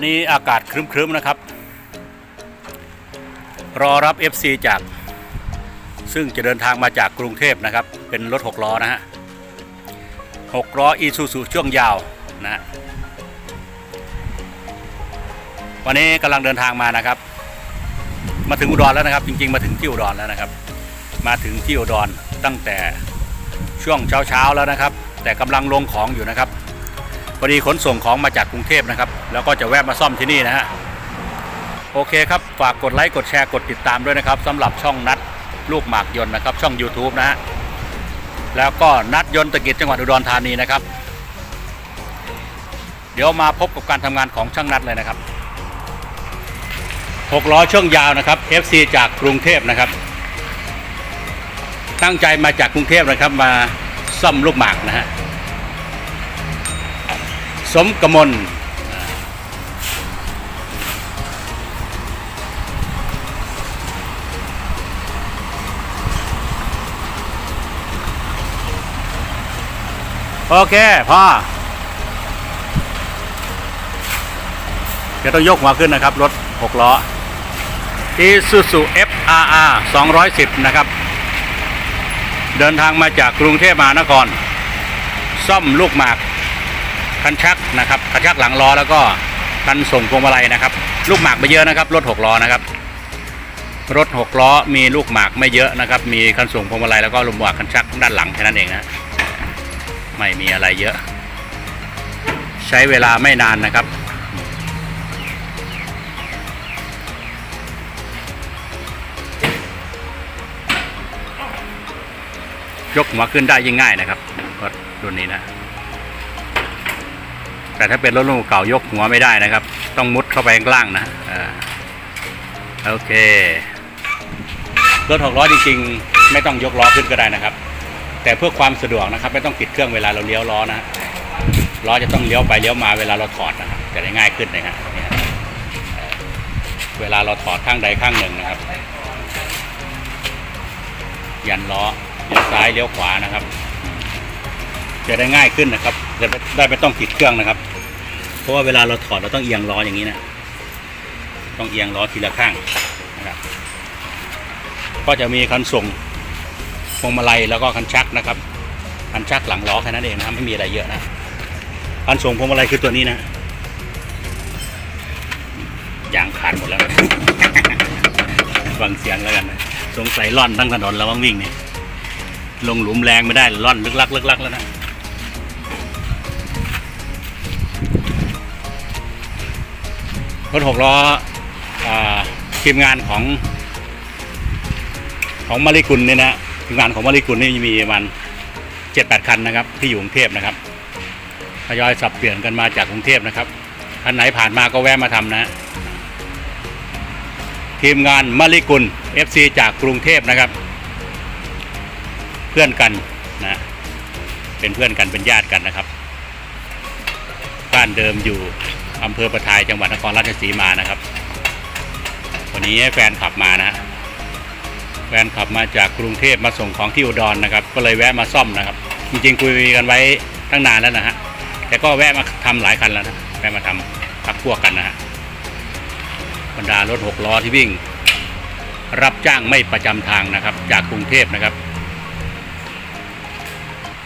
วันนี้อากาศครึ้มๆนะครับ รอรับ FC จาก ซึ่งจะเดินทางมาจากกรุงเทพนะครับ เป็นรถ 6 ล้อนะฮะ6ล้ออีซูซูช่วงยาวนะฮะวันนี้กำลังเดินทางมานะครับ มาถึงอุดรแล้วนะครับ จริง ๆ มาถึงที่อุดรแล้วนะครับ มาถึงที่อุดรตั้งแต่ช่วงเช้าๆแล้วนะครับ แต่กำลังลงของอยู่นะครับ พอดีขนส่งของมาจากกรุงเทพนะครับ แล้วก็จะแวะมาซ่อมที่นี่นะฮะโอเคครับ ฝากกดไลค์กดแชร์กดติดตามด้วยนะครับสำหรับช่องนัดลูกหมากยนต์นะครับ ช่อง YouTube นะฮะแล้วก็นัดยนต์ตะกิจจังหวัดอุดรธานีนะครับ เดี๋ยวมาพบกับการทำงานของช่างนัดเลยนะครับ6ล้อช่วงยาวนะครับ FC จากกรุงเทพนะครับ ตั้งใจมาจากกรุงเทพนะครับมาซ่อมลูกหมากนะฮะ สมกมลโอเคพ่อจะต้องยกหัวขึ้นนะครับ รถ 6 ล้อ Isuzu FRR 210 นะครับ เดินทางมาจากกรุงเทพมหานคร ซ่อมลูกหมาก คันชักนะครับคันชักหลังล้อแล้วก็คันส่งพวงมาลัยนะครับ ลูกหมากไม่เยอะนะครับ รถหกล้อนะครับ รถหกล้อมีลูกหมากไม่เยอะนะครับ มีคันส่งพวงมาลัยแล้วก็ลูกหมากคันชักด้านหลังแค่นั้นเองนะไม่มีอะไรเยอะ ใช้เวลาไม่นานนะครับยกหัวขึ้นได้ยิ่งง่ายนะครับรถรุ่นนี้นะ แต่ถ้าเป็นรถรุ่นเก่ายกหัวไม่ได้นะครับ ต้องมุดเข้าไปข้างล่างนะอโอเค รถหกล้อจริงๆ ไม่ต้องยกล้อขึ้นก็ได้นะครับ แต่เพื่อความสะดวกนะครับ ไม่ต้องติดเครื่องเวลาเราเลี้ยวล้อนะล้อจะต้องเลี้ยวไปเลี้ยวมาเวลาเราถอดนะครับจะได้ง่ายขึ้นนะครับนี่ฮะเวลาเราถอดข้างใดข้างหนึ่งนะครับ ยันล้อเลี้ยวซ้ายเลี้ยวขวานะครับ จะได้ง่ายขึ้นนะครับจะได้ไม่ต้องติดเครื่องนะครับ เพราะว่าเวลาเราถอดเราต้องเอียงล้ออย่างนี้นะต้องเอียงล้อทีละข้างนะครับก็จะมีคันส่งพวงมาลัยแล้วก็คันชักนะครับคันชักหลังล้อแค่นั้นเองนะครับไม่มีอะไรเยอะนะคันส่งพวงมาลัยคือตัวนี้นะยางขาดหมดแล้วฟังเสียงแล้วกันนะสงสัยล่อนทั้งถนนแล้วว่างวิ่งนี่ลงหลุมแรงไม่ได้ล่อนลึกลักลึกลักแล้วนะ ถหกล้ออทีมงานของ ของมาริกุลเนี่ยนะทีมงานของมาริกุลนี่มีประมันเจ็ดแปดคันนะครับ ที่อยู่กรุงเทพนะครับทยอยสับเปลี่ยนกันมาจากกรุงเทพนะครับคันไหนผ่านมาก็แวะมาทำนะ ทีมงานมาริกุล FC จากกรุงเทพนะครับ เพื่อนกันนะเป็นเพื่อนกันเป็นญาติกันนะครับบ้านเดิมอยู่ อำเภอประทายจังหวัดนครราชสีมานะครับ วันนี้แฟนขับมานะแฟนขับมาจากกรุงเทพมาส่งของที่อุดรนะครับ ก็เลยแวะมาซ่อมนะครับ จริงๆคุยกันไว้ตั้งนานแล้วนะฮะแต่ก็แวะมาทำหลายคันแล้วนะแวะมาทำพักพวกกันนะฮะบรรดารถหกล้อที่วิ่ง รับจ้างไม่ประจำทางนะครับ จากกรุงเทพนะครับ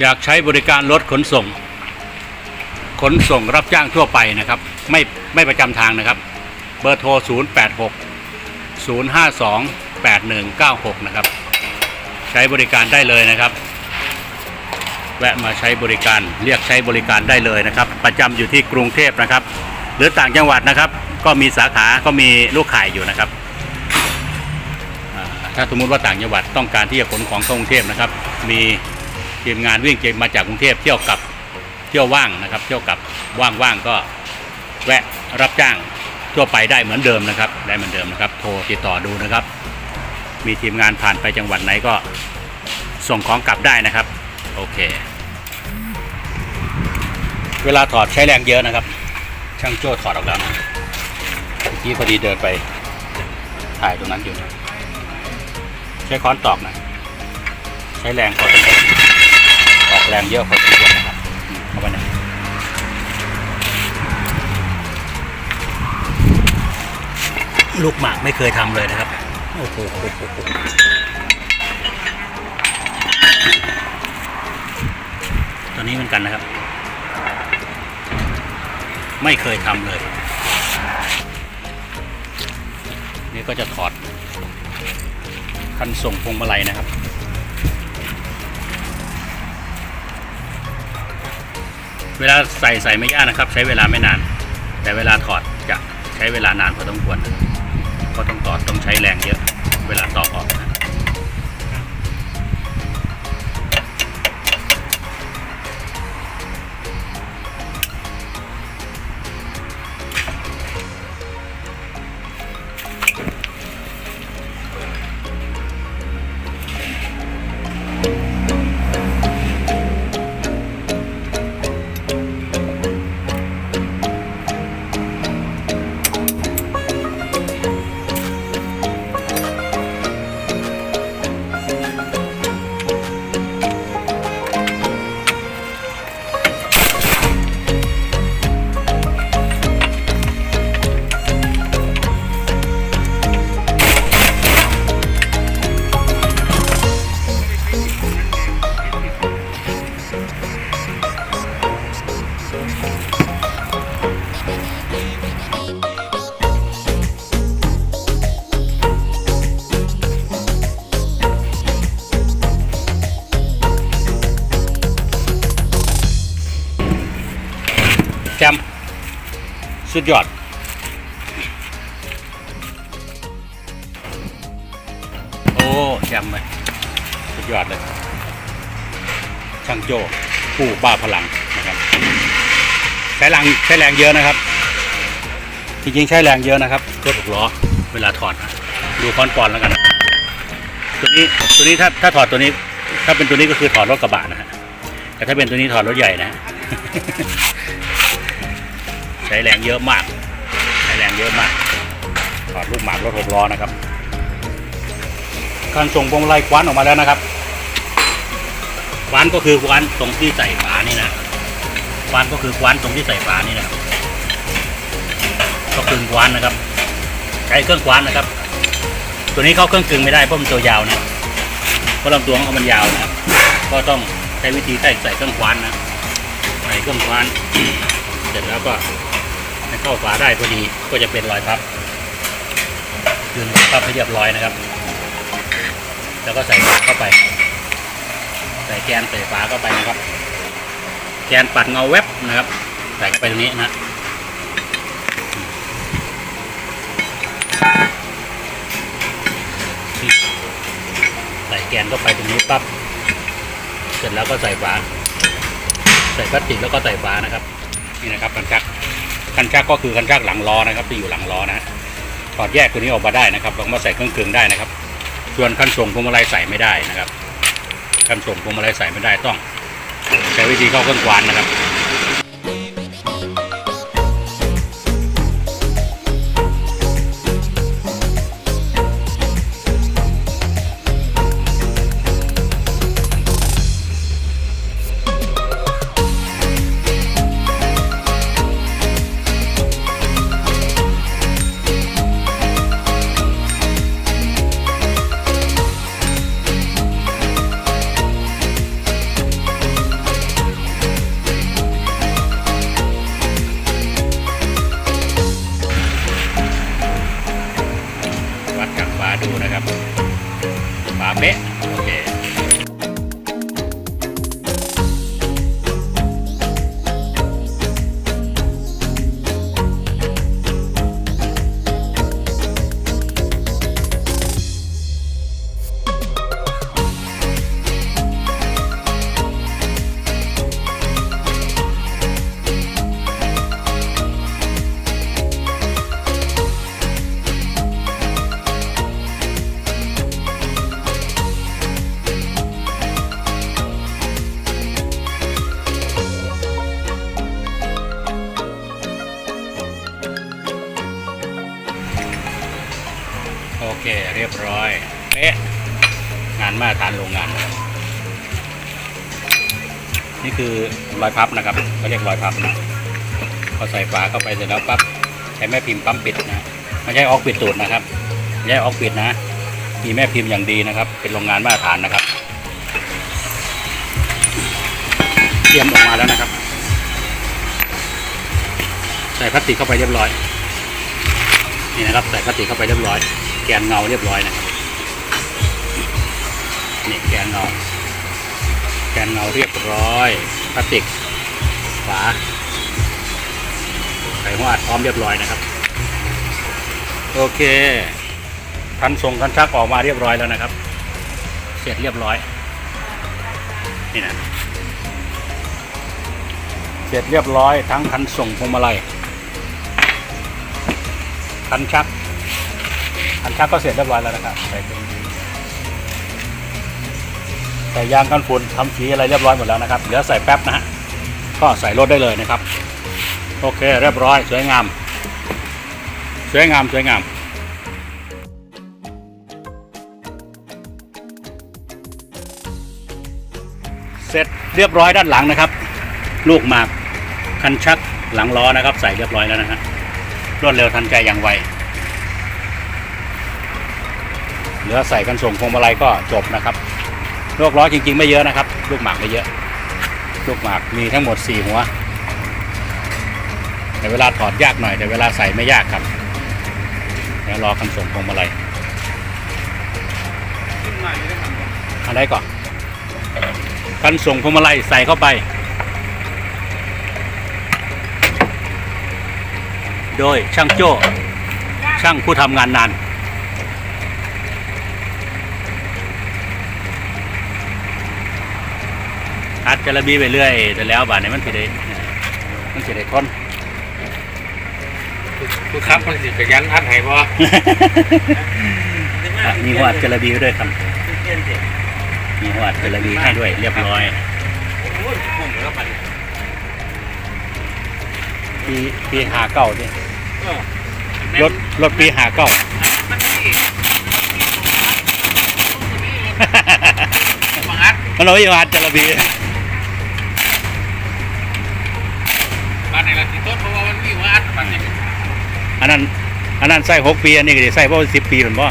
อยากใช้บริการรถขนส่ง ขนส่งรับจ้างทั่วไปนะครับ ไม่ไม่ประจำทางนะครับ เบอร์โทร 0 8 6 0 5 2 8 1 9 6 นะครับ ใช้บริการได้เลยนะครับ แวะมาใช้บริการเรียกใช้บริการได้เลยนะครับ ประจำอยู่ที่กรุงเทพนะครับ หรือต่างจังหวัดนะครับ ก็มีสาขาก็มีลูกข่ายอยู่นะครับถ้าสมมุติว่าต่างจังหวัดต้องการที่จะขนของเข้ากรุงเทพนะครับ มีทีมงานวิ่งเจมาจากกรุงเทพเที่ยวกับ เที่ยวว่างนะครับ เที่ยวกลับว่างๆก็แวะรับจ้างทั่วไปได้เหมือนเดิมนะครับ ได้เหมือนเดิมนะครับ โทรติดต่อดูนะครับ มีทีมงานผ่านไปจังหวัดไหนก็ส่งของกลับได้นะครับ โอเค เวลาถอดใช้แรงเยอะนะครับ ช่างโจ้ถอดออกแล้วนะเมื่อกี้พอดีเดินไปถ่ายตรงนั้นอยู่นะใช้ค้อนตอกนะ ใช้แรงพอสมควรออกแรงเยอะพอสมควรนะครับ ลูกหมากไม่เคยทำเลยนะครับ โอ้โหตัวนี้เหมือนกันนะครับ ไม่เคยทำเลย นี่ก็จะถอด คันส่งพวงมาลัยนะครับเวลาใส่ใส่ไม่ยากนะครับ ใช้เวลาไม่นาน แต่เวลาถอดจะใช้เวลานานพอสมควร อดต้องใช้แรงเยอะ เวลาตอกออก สุดยอด โอ้แจมเลยสุดยอดเลย ช่างโจ้ผู้บ้าพลังนะครับใช้แรงใช้แรงเยอะนะครับ จริงๆใช้แรงเยอะนะครับรถหกล้อเวลาถอดดูคอนปอนแล้วกัน ตัวนี้ตัวนี้ถ้าถ้าถอดตัวนี้ ถ้าเป็นตัวนี้ก็คือถอดรถกระบะนะฮะแต่ถ้าเป็นตัวนี้ถอดรถใหญ่นะ ช้แรงเยอะมาก ใช้แรงเยอะมากถอดลูกหมากรถหกล้อนะครับการส่งพวงมาลัยคว้านออกมาแล้วนะครับคว้านก็คือคว้านตรงที่ใส่ฝานี่นะคว้านก็คือคว้านตรงที่ใส่ฝานี่นะก็กึ่งคว้านนะครับ ใช้เครื่องคว้านนะครับ ตัวนี้เข้าเครื่องกึ่งไม่ได้เพราะมันตัวยาวนะเพราะลำตัวของมันยาวนะครับก็ต้องใช้วิธีใส่ใส่เครื่องคว้านนะใส่เครื่องคว้านเสร็จแล้วก็ ให้เข้าฝาได้พอดีก็จะเป็นรอยพับคืนพับให้เรียบร้อยนะครับ แล้วก็ใส่ฝาเข้าไป ใส่แกนใส่ฝาเข้าไปนะครับ แกนปัดเงาแวบนะครับ ใส่เข้าไปตรงนี้นะใส่แกนเข้าไปตรงนี้ปั๊บเสร็จแล้วก็ใส่ฝา ใส่พลาสติกแล้วก็ใส่ฝานะครับ นี่นะครับคันชัก คันชักก็คือคันชักหลังล้อนะครับที่อยู่หลังล้อนะถอดแยกตัวนี้ออกมาได้นะครับลองมาใส่เครื่องกลึงได้นะครับ ส่วนคันส่งพวงมาลัยใส่ไม่ได้นะครับคันส่งพวงมาลัยใส่ไม่ได้ต้อง ใช้วิธีเข้าเครื่องกวานนะครับ โอเคเรียบร้อยเป๊ะงานมาตรฐานโรงงาน นี่คือรอยพับนะครับเขาเรียกรอยพับนะพอใส่ฝาเข้าไปเสร็จแล้วปั๊บใช้แม่พิมพ์ปั๊มปิดนะไม่ใช่ออกปิดตูดนะครับไม่ใช่ออกปิดนะ มีแม่พิมพ์อย่างดีนะครับ เป็นโรงงานมาตรฐานนะครับเตรียมออกมาแล้วนะครับ ใส่พลาสติกเข้าไปเรียบร้อยนี่นะครับใส่พลาสติกเข้าไปเรียบร้อย แกนเงาเรียบร้อยนะครับนี่แกนเงาแกนเงาเรียบร้อยพลาสติกฝาใส่หัวอัดพร้อมเรียบร้อยนะครับ โอเคคันส่งคันชักออกมาเรียบร้อยแล้วนะครับ เสร็จเรียบร้อยนี่นะเสร็จเรียบร้อยทั้งคันส่งพวงมาลัยคันชัก คันชักก็เสร็จเรียบร้อยแล้วนะครับใส่เป็นใส่ยางกันฝุ่นทำสีอะไรเรียบร้อยหมดแล้วนะครับเหลือใส่แป๊บนะฮะก็ใส่รถได้เลยนะครับ โอเคเรียบร้อยสวยงาม สวยงามสวยงามเสร็จเรียบร้อยด้านหลังนะครับ ลูกหมากคันชักหลังล้อนะครับ ใส่เรียบร้อยแล้วนะฮะรวดเร็วทันใจอย่างไวเห ลือใส่กันส่งพวงมาลัยก็จบนะครับลูกล้อจริง ๆ ไม่เยอะนะครับ ลูกหมากไม่เยอะ ลูกหมากมีทั้งหมดสี่หัว แต่เวลาถอดยากหน่อยแต่เวลาใส่ไม่ยากครับเดี๋ยวรอคันส่งพวงมาลัยอะไรก่อนคันส่งพวงมาลัยใส่เข้าไป โดยช่างโจ้ช่างผู้ทำงานนาน อัดจระบีไปเรื่อยแต่แล้วบาดนี้มันสิได้มันสิได้ทนผู้ครับมันสิไปยันอัดให้บ่อะมีหัวอัดจระบีไว้ด้วยครับมีหัวอัดจระบีให้ด้วย เรียบร้อยโอ้ยผมแล้วปันปีปีหาเก้านี่เออรถรถปีหาเก้ามันนี่บังอัดมันเอาไว้หัวอัดจระบี บ้านในละสิต้นเพราะว่ามันมีว่าอัดปันนี่อันนั้นอันนั้นใส่หกปีอันนี้ก็ได้ใส่เพราะสิบปีเหมือนบ่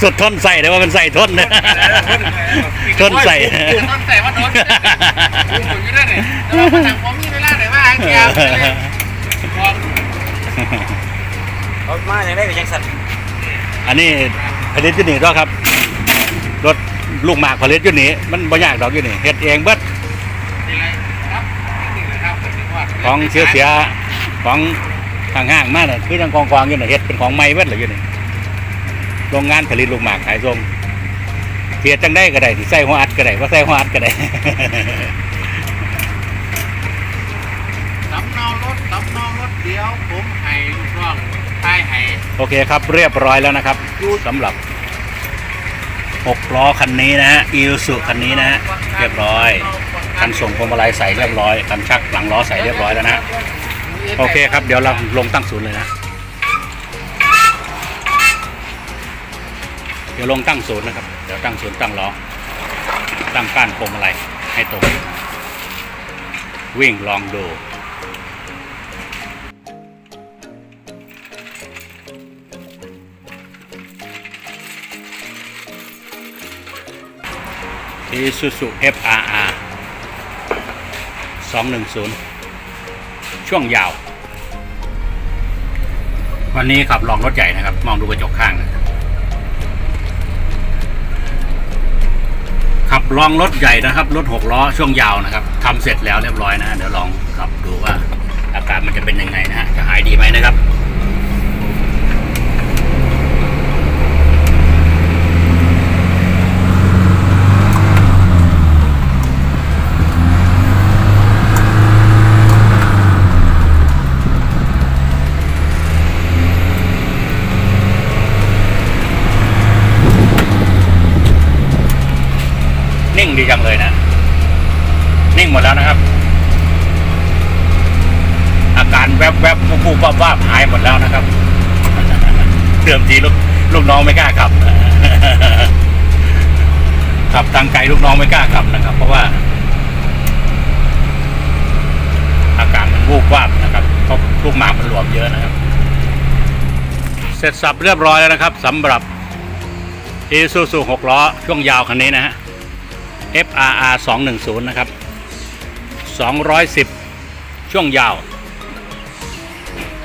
สุดทนใส่แต่ว่ามันใส่ทนนะทนใส่ต้นใส่ว่าโดนผมอยู่ได้เนี่ยแต่ว่ามันทางผมมีเวลาไหนว่าแกบอกเขามาอย่างไรก็ยังสั่นอันนี้ผลิตอยู่นี่ก็ครับรถลูกหมากผลิตอยู่นี่มันบ่ยากดอกอยู่นี่เฮ็ดเองเบิด อะไรครับนี่นะครับ ของเสียเสียของทางห้างมาน่ะคือทางกองกวางอยู่น่ะเฮ็ดเป็นของใหม่เบิดเลยอยู่นี่โรงงานผลิตลูกหมากขายส่งเฮ็ดจังได้ก็ได้สิใส่หัวอัดก็ได้บ่ใส่หัวอัดก็ได้สำเนารถสำเนารถเดียวผมให้ลูกน้องทายให้โอเคครับ เรียบร้อยแล้วนะครับสำหรับ6ล้อคันนี้นะฮะอีซูคันนี้นะฮะเรียบร้อย คันส่งพวงมาลัยใส่เรียบร้อยคันชักหลังล้อใส่เรียบร้อยแล้วนะโอเคครับเดี๋ยวเราลงตั้งศูนย์เลยนะ เดี๋ยวลงตั้งศูนย์นะครับ เดี๋ยวตั้งศูนย์ตั้งล้อ ตั้งก้านพวงมาลัยให้ตรง วิ่งลองดู Isuzu FRR 210 ช่วงยาว วันนี้ขับลองรถใหญ่นะครับ มองดูกระจกข้างนะขับลองรถใหญ่นะครับ รถหกล้อช่วงยาวนะครับทำเสร็จแล้วเรียบร้อยนะฮะเดี๋ยวลองขับดูว่าอาการมันจะเป็นยังไงนะฮะจะหายดีไหมนะครับ นิ่งดีจังเลยนะ นิ่ง หมดแล้วนะครับ อาการแวบแวบวูบวูบวับหายหมดแล้วนะครับเดิมทีลูกลูกน้องไม่กล้าขับขับทางไกลลูกน้องไม่กล้าขับนะครับ เพราะว่า อาการมันวูบวาบนะครับเพราะลูกหมากมันหลวมเยอะนะครับ เสร็จสับเรียบร้อยแล้วนะครับสำหรับ Isuzu 6ล้อช่วงยาวคันนี้นะฮะ FRR 210 นะครับ 210 ช่วงยาว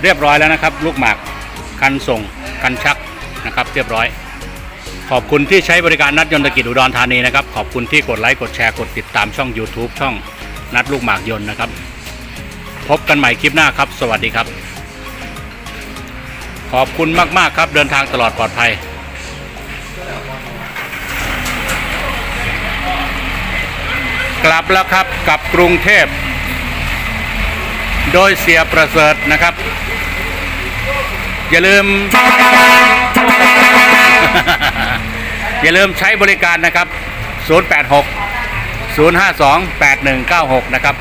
เรียบร้อยแล้วนะครับ ลูกหมากคันส่งคันชักนะครับ เรียบร้อย ขอบคุณที่ใช้บริการนัดยนต์กิจอุดรธานีนะครับ ขอบคุณที่กดไลค์กดแชร์กดติดตามช่อง YouTube ช่องนัดลูกหมากยนต์นะครับ พบกันใหม่คลิปหน้าครับ สวัสดีครับ ขอบคุณมากๆครับเดินทางตลอดปลอดภัย กลับแล้วครับกับกรุงเทพ โดยเสียประเสริฐนะครับ อย่าลืม อย่าลืมใช้บริการนะครับ 086 052 8196 นะครับ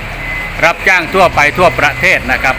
รับจ้างทั่วไปทั่วประเทศนะครับ